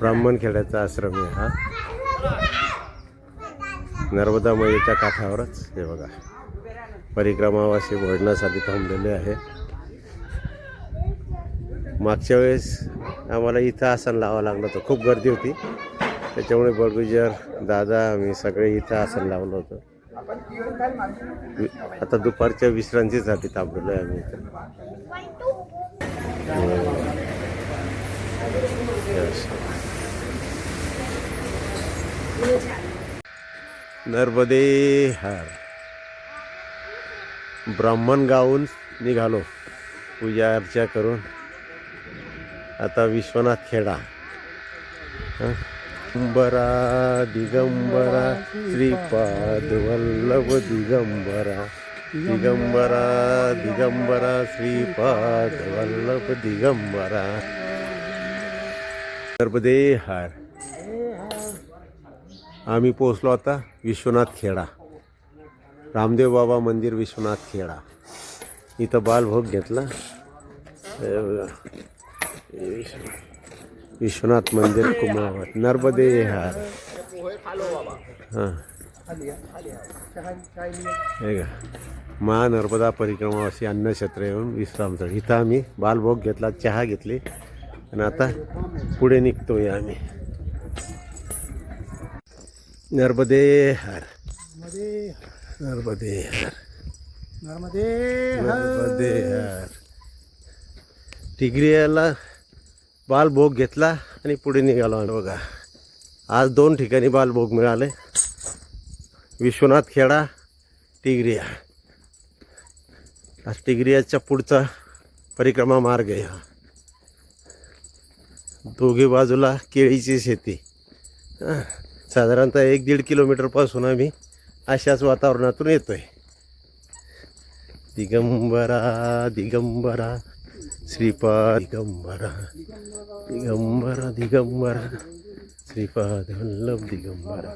ब्राह्मणखेड्याचा आश्रम आहे हा. नर्मदा मैयाच्या काठावरच हे बघा. परिक्रमावासी भोजनासाठी थांबलेले आहे. मागच्या वेळेस आम्हाला इथं आसन लावावं लागलं होतं. खूप गर्दी होती. त्याच्यामुळे बळगुजर दादा आम्ही सगळे इथं आसन लावलं होतं. आता दुपारच्या विश्रांतीसाठी थांबलेलो आहे आम्ही इथं. नर्मदे हर. ब्राह्मण गाऊन निघालो. पूजा अर्चा करून. आता विश्वनाथ खेडा. दिगंबरा दिगंबरा श्रीपाद वल्लभ दिगंबरा. दिगंबरा दिगंबरा श्रीपाद वल्लभ दिगंबरा. नर्मदे हार. आम्ही पोचलो आता विश्वनाथ खेडा. रामदेव बाबा मंदिर विश्वनाथ खेडा. इथं बालभोग घेतला. विश्व- विश्वनाथ मंदिर कुमावत नर्मदे हार. हां. हे का महानर्मदा परिक्रमावासी अन्नक्षेत्र येऊन विश्रामस्थळ इथं आम्ही बालभोग घेतला चहा घेतली. आणि आता पुढे निघतोय आम्ही. नर्मदे हर नर्मदे हर नर्मदे नर्मदे हर टिगरियाला बालभोग घेतला आणि पुढे निघालो बघा आज दोन ठिकाणी बालभोग मिळाले. विश्वनाथ खेडा टिगरिया आज टिगरियाच्या पुढचा परिक्रमा मार्ग आहे हा. दोघी बाजूला केळीची शेती. हं. साधारणतः एक दीड किलोमीटरपासून आम्ही अशाच वातावरणातून येतो आहे दिगंबरा दिगंबरा श्रीपाद दिगंबरा दिगंबरा दिगंबरा श्रीपाद वल्लभ दिगंबरा.